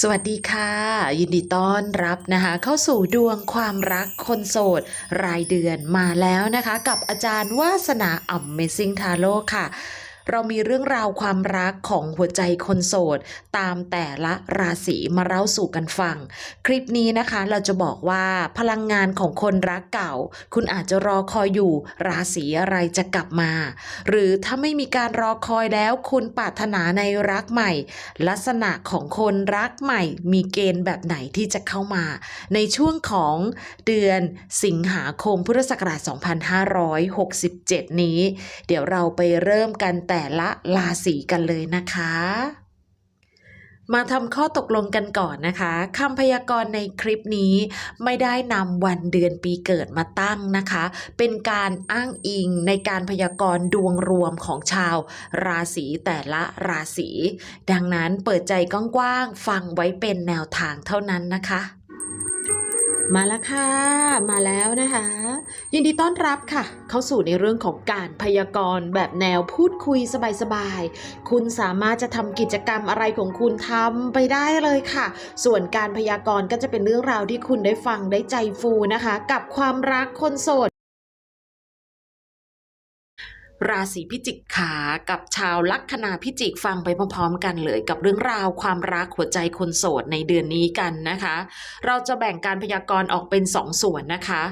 สวัสดีค่ะ ยินดีต้อนรับนะคะ เข้าสู่ดวงความรักคนโสด รายเดือนมาแล้วนะคะ กับอาจารย์วาสนา Amazing Tarot ค่ะ เรามีเรื่องราวความรักของหัวใจคนโสด ตามแต่ละราศีมาเล่าสู่กันฟัง คลิปนี้นะคะเราจะบอกว่าพลังงานของคนรักเก่า คุณอาจจะรอคอยอยู่ราศีอะไรจะกลับมา หรือถ้าไม่มีการรอคอยแล้วคุณปรารถนาในรักใหม่ ลักษณะของคนรักใหม่ มีเกณฑ์แบบไหนที่จะเข้ามา ในช่วงของเดือนสิงหาคมพุทธศักราช 2567 นี้ เดี๋ยวเราไปเริ่มกันแต่แต่ละราศีกันเลยนะคะ มาทำข้อตกลงกันก่อนนะคะคำพยากรณ์ในคลิปนี้ไม่ได้นำวันเดือนปีเกิดมาตั้งนะคะ เป็นการอ้างอิงในการพยากรณ์ดวงรวมของชาว ราศีแต่ละราศีดังนั้นเปิดใจกว้างๆฟังไว้เป็นแนวทางเท่านั้นนะคะ มาแล้วค่ะ มาแล้วนะคะ ยินดีต้อนรับค่ะ เข้าสู่ในเรื่องของการพยากรณ์แบบแนวพูดคุยสบายๆ คุณสามารถจะทำกิจกรรมอะไรของคุณทำไปได้เลยค่ะ ส่วนการพยากรณ์ก็จะเป็นเรื่องราวที่คุณได้ฟังได้ใจฟูนะคะ กับความรักคนโสด ราศีพิจิกขากับชาวลัคนาพิจิกฟังไปพร้อมๆ กันเลย กับเรื่องราวความรักหัวใจคนโสดในเดือนนี้กันนะคะ เราจะแบ่งการพยากรณ์ออกเป็นสองส่วนนะคะ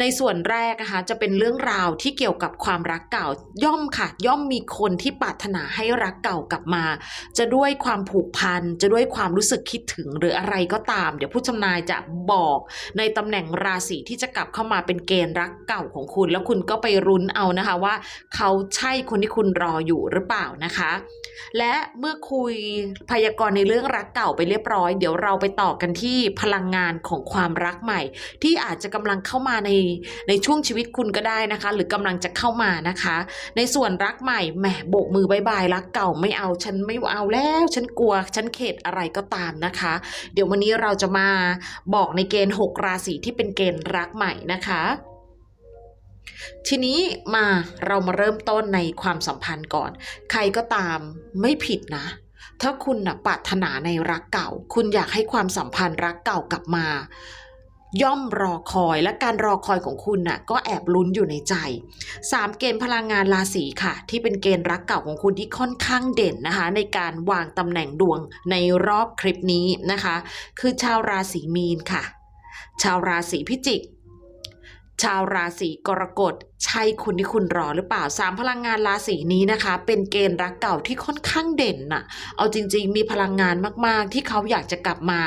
ในส่วนแรกนะคะจะเป็นเรื่องราวที่เกี่ยวกับความรักเก่าย่อมค่ะ ย่อมมีคนที่ปรารถนาให้รักเก่ากลับมา จะด้วยความผูกพันจะด้วยความรู้สึกคิดถึงหรืออะไรก็ตาม เดี๋ยวผู้ชำนายจะบอกในตำแหน่งราศีที่จะกลับเข้ามาเป็นเกณฑ์รักเก่าของคุณ แล้วคุณก็ไปรุ้นเอานะคะว่า เขาใช่คนที่คุณรออยู่หรือเปล่านะคะ และเมื่อคุยพยากรณ์ในเรื่องรักเก่าไปเรียบร้อย เดี๋ยวเราไปต่อกันที่พลังงานของความรักใหม่ ที่อาจจะกำลังเข้ามาในในช่วงชีวิตคุณก็ได้นะคะ หรือกำลังจะเข้ามานะคะ ในส่วนรักใหม่แหมโบกมือบายบายรักเก่าไม่เอาฉันไม่เอาแล้ว ฉันกลัวฉันเข็ดอะไรก็ตามนะคะ เดี๋ยววันนี้เราจะมาบอกในเกณฑ์ 6 ราศีที่เป็นเกณฑ์รักใหม่นะคะทีนี้มาเรามาเริ่มต้นในความสัมพันธ์ก่อน ใครก็ตามไม่ผิดนะ ถ้าคุณนะปรารถนาในรักเก่า คุณอยากให้ความสัมพันธ์รักเก่ากลับมา ย่อมรอคอยและการรอคอยของคุณน่ะก็แอบลุ้นอยู่ในใจสามเกณฑ์พลังงานราศีค่ะ ที่เป็นเกณฑ์รักเก่าของคุณที่ค่อนข้างเด่นนะคะ ในการวางตำแหน่งดวงในรอบคลิปนี้นะคะ คือชาวราศีมีนค่ะ ชาวราศีพิจิกชาวราศีกรกฎใช่คุณที่คุณรอหรือเปล่าสามพลังงานราศีนี้นะคะ เป็นเกณฑ์รักเก่าที่ค่อนข้างเด่นน่ะ เอาจริง ๆ มีพลังงานมากๆ ที่เขาอยากจะกลับมา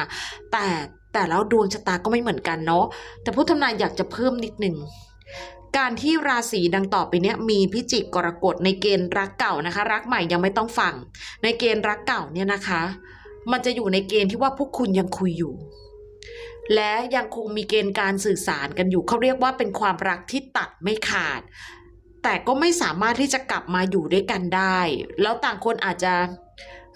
แต่ แต่แล้วดวงชะตาก็ไม่เหมือนกันเนาะแต่ผู้ทำนายอยากจะเพิ่มนิดหนึ่งการที่ราศีดังต่อไปเนี้ยมีพิจิกกรกฎในเกณฑ์รักเก่านะคะ รักใหม่ยังไม่ต้องฟัง ในเกณฑ์รักเก่าเนี่ยนะคะ มันจะอยู่ในเกณฑ์ที่ว่าพวกคุณยังคุยอยู่ และยังคงมีเกณฑ์การสื่อสารกันอยู่เขาเรียกว่าเป็นความรักที่ตัดไม่ขาด แต่ก็ไม่สามารถที่จะกลับมาอยู่ด้วยกันได้ แล้วต่างคนอาจจะ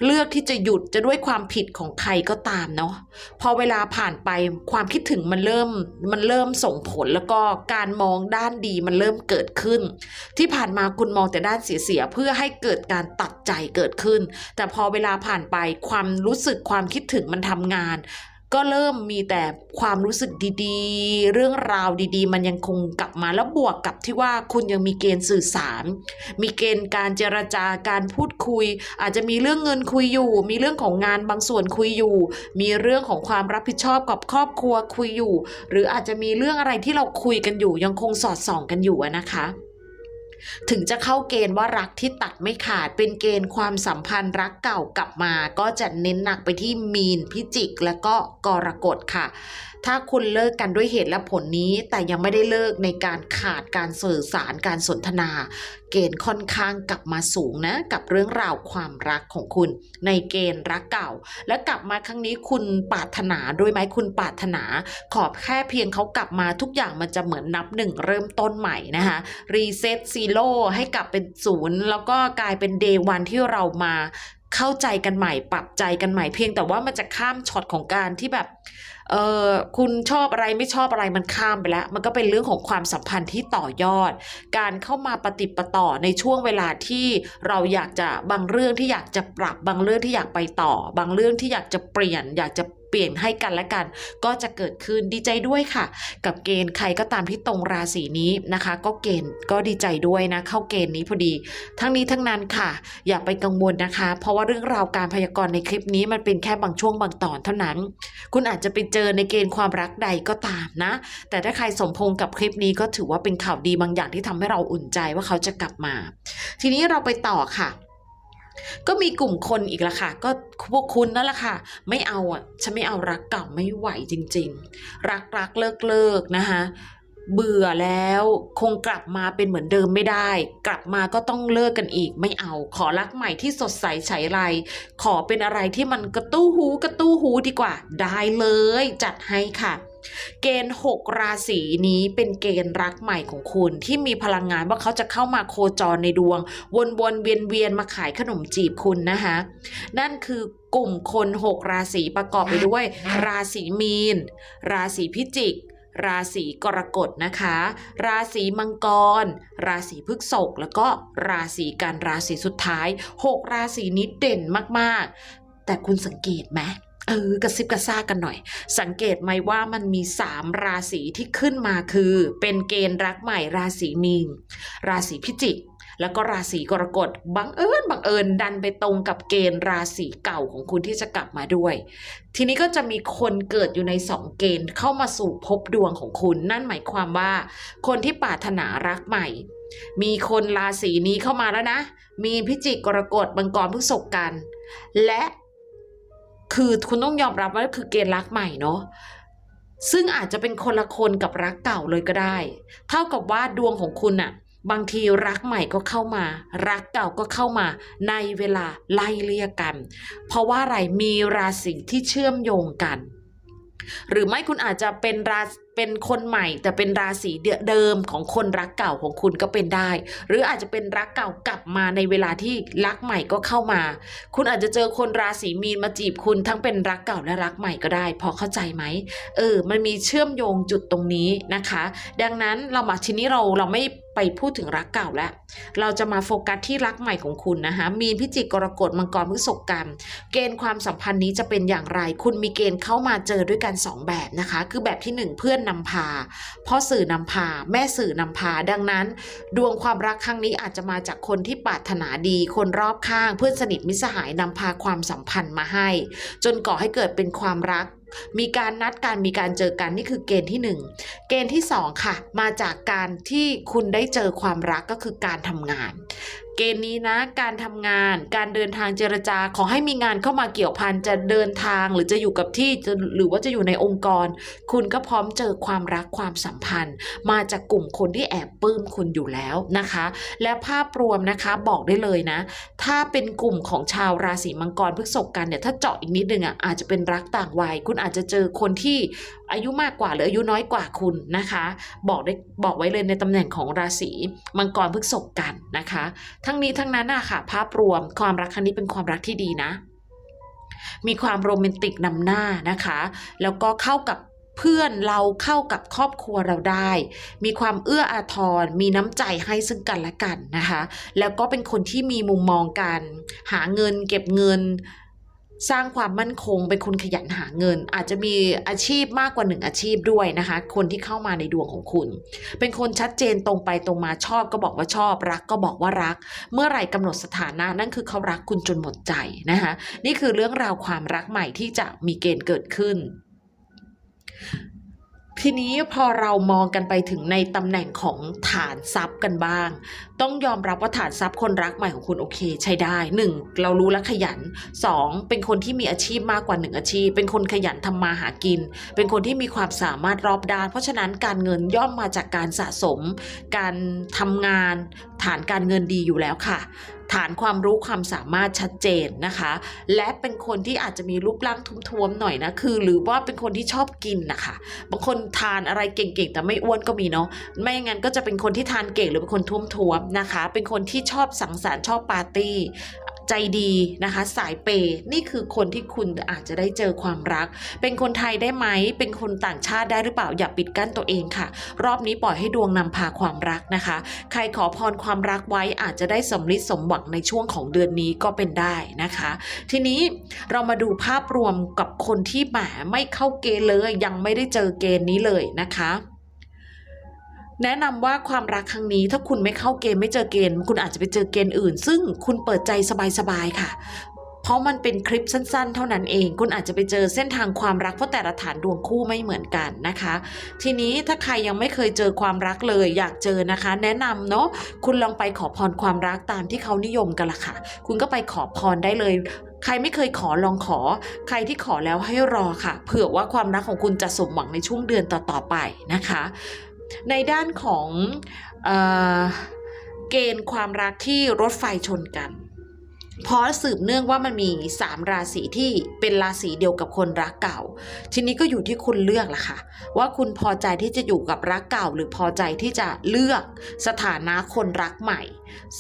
เลือกที่จะหยุดจะด้วยความผิดของใครก็ตามเนาะพอเวลาผ่านไปความคิดถึงมันเริ่มมันเริ่มส่งผลแล้วก็การมองด้านดีมันเริ่มเกิดขึ้น ที่ผ่านมาคุณมองแต่ด้านเสียๆเพื่อให้เกิดการตัดใจเกิดขึ้น แต่พอเวลาผ่านไปความรู้สึกความคิดถึงมันทำงาน ก็เริ่มมีแต่ความรู้สึกดีๆ เรื่องราวดีๆ มันยังคงกลับมาแล้วบวกกับที่ว่าคุณยังมีเกณฑ์สื่อสาร มีเกณฑ์การเจรจาการพูดคุย อาจจะมีเรื่องเงินคุยอยู่ มีเรื่องของงานบางส่วนคุยอยู่ มีเรื่องของความรับผิดชอบกับครอบครัวคุยอยู่ หรืออาจจะมีเรื่องอะไรที่เราคุยกันอยู่ ยังคงสอดส่องกันอยู่นะคะ ถึงจะเข้าเกณฑ์ว่ารักที่ตัดไม่ขาดเป็นเกณฑ์ความสัมพันธ์รักเก่ากลับมา ก็จะเน้นหนักไปที่มีนพิจิก และก็กรกฎค่ะ ถ้าคุณเลิกกันด้วยเหตุและผลนี้แต่ยังไม่ได้เลิกในการขาดการสื่อสารการสนทนา เกณฑ์ค่อนข้างกลับมาสูงนะกับเรื่องราวความรักของคุณ ในเกณฑ์รักเก่า และกลับมาครั้งนี้คุณปรารถนาด้วยไหมคุณปรารถนา ขอบแค่เพียงเขากลับมาทุกอย่างมันจะเหมือนนับหนึ่งเริ่มต้นใหม่นะคะรีเซ็ตซีโร่ให้กลับเป็นศูนย์แล้วก็กลายเป็นเดย์วันที่เรามาเข้าใจกันใหม่ปรับใจกันใหม่เพียงแต่ว่ามันจะข้ามช็อตของการที่แบบเออคุณชอบอะไรไม่ชอบอะไรมันข้ามไปแล้ว มันก็เป็นเรื่องของความสัมพันธ์ที่ต่อยอด การเข้ามาปฏิปต่อในช่วงเวลาที่เราอยากจะบางเรื่องที่อยากจะปรับบางเรื่องที่อยากไปต่อ บางเรื่องที่อยากจะเปลี่ยน อยากจะ เปลี่ยนให้กันและกัน ก็จะเกิดขึ้นดีใจด้วยค่ะ กับเกณฑ์ใครก็ตามที่ตรงราศีนี้นะคะ ก็เกณฑ์ก็ดีใจด้วยนะเข้าเกณฑ์นี้พอดี ทั้งนี้ทั้งนั้นค่ะ อย่าไปกังวลนะคะ เพราะว่าเรื่องราวการพยากรณ์ในคลิปนี้มันเป็นแค่บางช่วงบางตอนเท่านั้น คุณอาจจะไปเจอในเกณฑ์ความรักใดก็ตามนะ แต่ถ้าใครสมพงกับคลิปนี้ก็ถือว่าเป็นข่าวดีบางอย่างที่ทำให้เราอุ่นใจว่าเขาจะกลับมา ทีนี้เราไปต่อค่ะ ก็มีกลุ่มคนอีกละค่ะ ก็พวกคุณนั่นแหละค่ะ ไม่เอาอะ ฉันไม่เอารักเก่าไม่ไหวจริง ๆ รักรักเลิกเลิกนะคะเบื่อแล้วคงกลับมาเป็นเหมือนเดิมไม่ได้ กลับมาก็ต้องเลิกกันอีกไม่เอา ขอรักใหม่ที่สดใสใสไร ขอเป็นอะไรที่มันกระตู้หูกระตู้หูดีกว่า ได้เลย จัดให้ค่ะ เกณฑ์6ราศีนี้เป็นเกณฑ์รักใหม่ของคุณที่มีพลังงานว่าเขาจะเข้ามาโคจรในดวง วนๆเวียนๆมาขายขนมจีบคุณนะคะนั่นคือกลุ่มคน6ราศีประกอบไปด้วย ราศีมีน ราศีพิจิกราศีกรกฎนะคะ ราศีมังกร ราศีพฤษภแล้วก็ราศีกันราศีสุดท้าย 6 ราศีนี้เด่นมาก ๆ แต่คุณสังเกตไหม เออกระซิบกระซากันหน่อย สังเกตไหมว่ามันมี3ราศีที่ขึ้นมาคือ เป็นเกณฑ์รักใหม่ราศีมีนราศีพิจิกแล้วก็ราศีกรกฎบังเอิญบังเอิญดันไปตรงกับเกณฑ์ราศีเก่าของคุณที่จะกลับมาด้วย ทีนี้ก็จะมีคนเกิดอยู่ในสองเกณฑ์เข้ามาสู่ภพดวงของคุณ นั่นหมายความว่า คนที่ปรารถนารักใหม่ มีคนราศีนี้เข้ามาแล้วนะ มีพิจิกกรกฎมังกรพฤษภกัน และ คือคุณต้องยอมรับว่าคือเกณฑ์รักใหม่เนาะซึ่งอาจจะเป็นคนละคนกับรักเก่าเลยก็ได้ เท่ากับว่าดวงของคุณอะบางทีรักใหม่ก็เข้ามา รักเก่าก็เข้ามาในเวลาไล่เลี่ยกัน เพราะว่าอะไรมีราศีที่เชื่อมโยงกัน หรือไม่คุณอาจจะเป็นราเป็นคนใหม่แต่เป็นราศีเดิมของคนรักเก่าของคุณก็เป็นได้ หรืออาจจะเป็นรักเก่ากลับมาในเวลาที่รักใหม่ก็เข้ามา คุณอาจจะเจอคนราศีมีนมาจีบคุณทั้งเป็นรักเก่าและรักใหม่ก็ได้ พอเข้าใจไหมเออ มันมีเชื่อมโยงจุดตรงนี้นะคะ ดังนั้นเรามาทีนี้เราเราไม่ไปพูดถึงรักเก่าแล้ว เราจะมาโฟกัสที่รักใหม่ของคุณนะคะ มีนพิจิกกรกฎมังกรพฤษภกันเกณฑ์ความสัมพันธ์นี้จะเป็นอย่างไร คุณมีเกณฑ์เข้ามาเจอด้วยกัน 2 แบบนะคะ คือแบบที่ 1 เพื่อนนำพาพ่อสื่อนำพา แม่สื่อนำพา ดังนั้น ดวงความรักครั้งนี้อาจจะมาจากคนที่ปรารถนาดี คนรอบข้าง เพื่อนสนิทมิสหายนำพาความสัมพันธ์มาให้ จนก่อให้เกิดเป็นความรัก มีการนัดการมีการเจอกันนี่คือเกณฑ์ที่หนึ่งเกณฑ์ที่สองค่ะ มาจากการที่คุณได้เจอความรักก็คือการทำงาน เกณฑ์นี้นะการทำงาน การเดินทางเจรจาขอให้มีงานเข้ามาเกี่ยวพันจะเดินทางหรือจะอยู่กับที่จะหรือว่าจะอยู่ในองค์กร คุณก็พร้อมเจอความรักความสัมพันธ์ มาจากกลุ่มคนที่แอบปลื้มคุณอยู่แล้วนะคะ และภาพรวมนะคะบอกได้เลยนะ ถ้าเป็นกลุ่มของชาวราศีมังกรพฤษกันเนี่ยถ้าเจาะอีกนิดนึงอะอาจจะเป็นรักต่างวัยคุณอาจจะเจอคนที่อายุมากกว่าหรืออายุน้อยกว่าคุณนะคะ บอกได้บอกไว้เลยในตำแหน่งของราศีมังกรพฤษกันนะคะ ทั้งนี้ทั้งนั้นอะค่ะภาพรวมความรักครั้งนี้เป็นความรักที่ดีนะ มีความโรแมนติกนำหน้านะคะ แล้วก็เข้ากับเพื่อนเราเข้ากับครอบครัวเราได้ มีความเอื้ออาทร มีน้ำใจให้ซึ่งกันและกันนะคะ แล้วก็เป็นคนที่มีมุมมองกันหาเงินเก็บเงิน สร้างความมั่นคง เป็นคนขยันหาเงิน อาจจะมีอาชีพมากกว่าหนึ่งอาชีพด้วยนะคะ คนที่เข้ามาในดวงของคุณ เป็นคนชัดเจนตรงไปตรงมาชอบก็บอกว่าชอบ รักก็บอกว่ารัก เมื่อไหร่กำหนดสถานะนั่นคือเขารักคุณจนหมดใจนะคะ นี่คือเรื่องราวความรักใหม่ที่จะมีเกณฑ์เกิดขึ้น ทีนี้พอเรามองกันไปถึงในตำแหน่งของฐานทรัพย์กันบ้าง ต้องยอมรับว่าฐานทรัพย์คนรักใหม่ของคุณโอเค ใช้ได้หนึ่งเรารู้และขยันสองเป็นคนที่มีอาชีพมากกว่าหนึ่งอาชีพ เป็นคนขยันทำมาหากิน เป็นคนที่มีความสามารถรอบด้าน เพราะฉะนั้นการเงินย่อมมาจากการสะสม การทำงานฐานการเงินดีอยู่แล้วค่ะ ฐานความรู้ความสามารถชัดเจนนะคะ และเป็นคนที่อาจจะมีรูปร่างทุ้มๆหน่อยนะคือ หรือว่าเป็นคนที่ชอบกินนะคะบางคนทานอะไรเก่งๆแต่ไม่อ้วนก็มีเนาะไม่อย่างนั้นก็จะเป็นคนที่ทานเก่งหรือเป็นคนทุ้มๆนะคะ เป็นคนที่ชอบสังสรรค์ชอบปาร์ตี้ ใจดีนะคะสายเปย์นี่คือคนที่คุณอาจจะได้เจอความรัก เป็นคนไทยได้ไหม เป็นคนต่างชาติได้หรือเปล่าอย่าปิดกั้นตัวเองค่ะ รอบนี้ปล่อยให้ดวงนำพาความรักนะคะ ใครขอพรความรักไว้อาจจะได้สำลิดสมหวังในช่วงของเดือนนี้ก็เป็นได้นะคะ ทีนี้เรามาดูภาพรวมกับคนที่แหมไม่เข้าเกณฑ์เลยยังไม่ได้เจอเกณฑ์นี้เลยนะคะ แนะนำว่าความรักครั้งนี้ถ้าคุณไม่เข้าเกณฑ์ไม่เจอเกณฑ์คุณอาจจะไปเจอเกณฑ์อื่น ซึ่งคุณเปิดใจสบายๆค่ะเพราะมันเป็นคลิปสั้นๆ เท่านั้นเอง คุณอาจจะไปเจอเส้นทางความรักเพราะแต่ละฐานดวงคู่ไม่เหมือนกันนะคะ ทีนี้ถ้าใครยังไม่เคยเจอความรักเลยอยากเจอนะคะ แนะนำเนาะคุณลองไปขอพรความรักตามที่เขานิยมกันละค่ะ คุณก็ไปขอพรได้เลยใครไม่เคยขอลองขอ ใครที่ขอแล้วให้รอค่ะ เผื่อว่าความรักของคุณจะสมหวังในช่วงเดือนต่อๆไปนะคะ ในด้านของเออเกณฑ์ความรักที่รถไฟชนกัน เพราะสืบเนื่องว่ามันมี 3 ราศีที่เป็นราศีเดียวกับคนรักเก่า ทีนี้ก็อยู่ที่คุณเลือกละค่ะ ว่าคุณพอใจที่จะอยู่กับรักเก่า หรือพอใจที่จะเลือกสถานะคนรักใหม่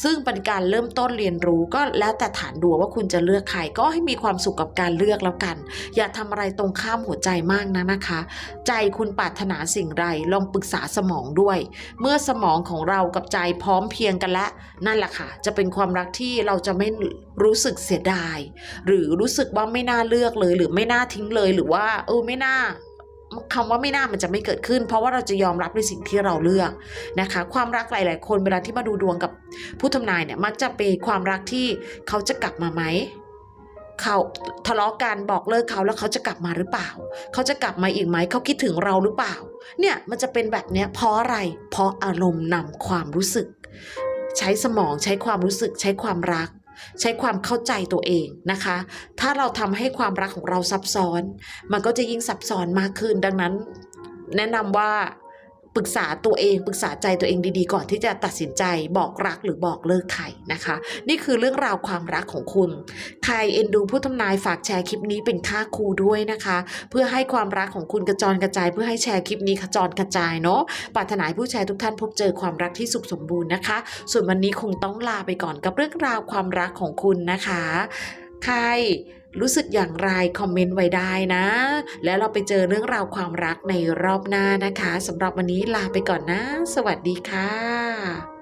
ซึ่งเป็นการเริ่มต้นเรียนรู้ก็แล้วแต่ฐานดวงว่าคุณจะเลือกใครก็ให้มีความสุขกับการเลือกแล้วกัน อย่าทำอะไรตรงข้ามหัวใจมากนะนะคะ ใจคุณปรารถนาสิ่งใดลองปรึกษาสมองด้วย เมื่อสมองของเรากับใจพร้อมเพียงกันแล้วนั่นแหละค่ะ จะเป็นความรักที่เราจะไม่รู้สึกเสียดาย หรือรู้สึกว่าไม่น่าเลือกเลย หรือไม่น่าทิ้งเลยหรือว่า เออไม่น่าคำว่าไม่น่ามันจะไม่เกิดขึ้น เพราะว่าเราจะยอมรับในสิ่งที่เราเลือกนะคะ ความรักหลาย ๆ คนเวลาที่มาดูดวงกับผู้ทำนายเนี่ยมักจะเป็นความรักที่เขาจะกลับมาไหมเขาทะเลาะกันบอกเลิกเขาแล้วเขาจะกลับมาหรือเปล่า เขาจะกลับมาอีกไหมเขาคิดถึงเราหรือเปล่า เนี่ยมันจะเป็นแบบเนี้ยเพราะอะไร เพราะอารมณ์นำความรู้สึก ใช้สมองใช้ความรู้สึกใช้ความรัก ใช้ความเข้าใจตัวเองนะคะ ถ้าเราทำให้ความรักของเราซับซ้อน มันก็จะยิ่งซับซ้อนมากขึ้น ดังนั้นแนะนำว่า ปรึกษาตัวเองปรึกษาใจตัวเองดีๆ ก่อนที่จะตัดสินใจบอกรักหรือบอกเลิกใครนะคะ นี่คือเรื่องราวความรักของคุณ ใครเอ็นดูผู้ทำนายฝากแชร์คลิปนี้เป็นค่าครูด้วยนะคะ เพื่อให้ความรักของคุณกระจรกระจาย เพื่อให้แชร์คลิปนี้กระจรกระจายเนาะปรารถนาให้ผู้แชร์ทุกท่านพบเจอความรักที่สุขสมบูรณ์นะคะ ส่วนวันนี้คงต้องลาไปก่อนกับเรื่องราวความรักของคุณนะคะ ใคร รู้สึกอย่างไรคอมเมนต์ไว้ได้นะ แล้วเราไปเจอเรื่องราวความรักในรอบหน้านะคะสำหรับวันนี้ลาไปก่อนนะ สวัสดีค่ะ